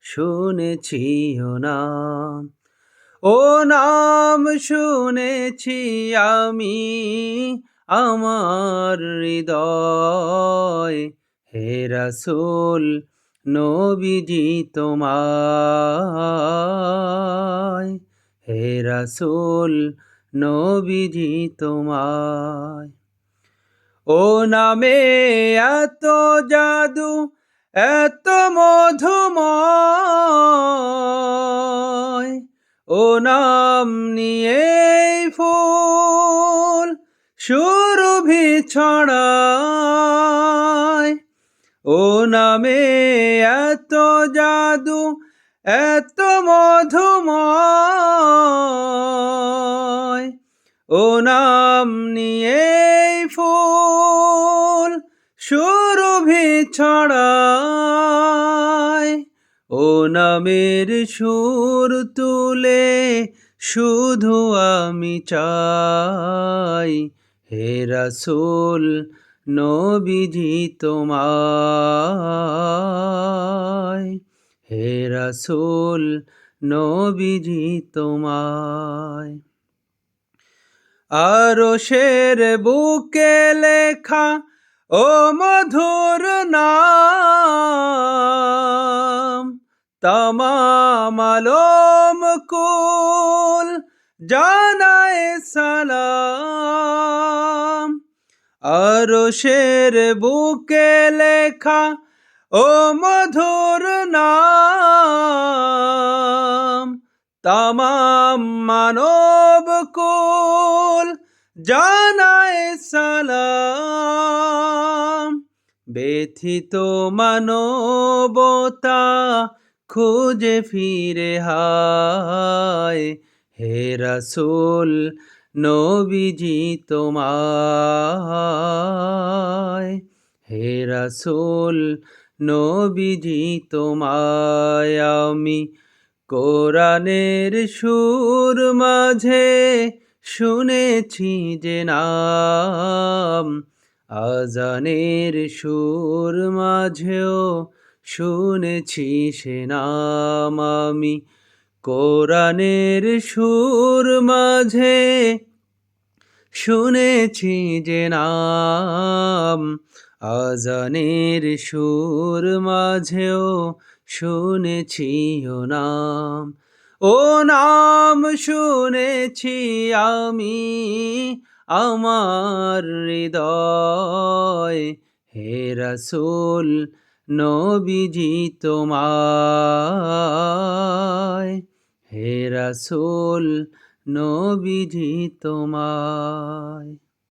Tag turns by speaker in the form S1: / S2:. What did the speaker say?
S1: শুনেছি ও নাম ও নাম শুনেছি আমি আমার হৃদয়। হে রাসূল, নবীজি তোমায়। হে রাসূল, নবীজি তোমায়। ও নামে এত জাদু এত মধুময়, ও নাম নিয়ে ফুল সুরভি ছড়ায়। ও নামে এত জাদু, এত মধুময়, ও নাম নিয়ে ফুল ছড়ায় ও নামের সুর তুলে শুধু আমি চাই। হে রাসূল, নবীজি তোমায়। হে রাসূল, নবীজি তোমায়। আরও শের বুকে লেখা ও মধুর নাম, তমাম কুল জানায় সালাম। আরও শের বুকে লেখা ও মধুর নাম, তামাম মানব কুল জানায় ব্যথিত মানবতা খুঁজে ফিরে হায়। হে রাসূল, নবীজি তোমায়। হে রাসূল, নবীজি তোমায়। আমি কোরআনের সুর মাঝে শুনেছি যে নাম আজানের সুর মাঝেও শুনেছি সে নাম আমি। কোরআনের সুর মাঝে শুনেছি যে নাম। আজানের সুর মাঝেও শুনেছি ও নাম। ও নাম শুনেছি আমি। আমার হৃদয়। হে রসুল নবীজি তোমায়। হে রসুল নবীজি তোমায়।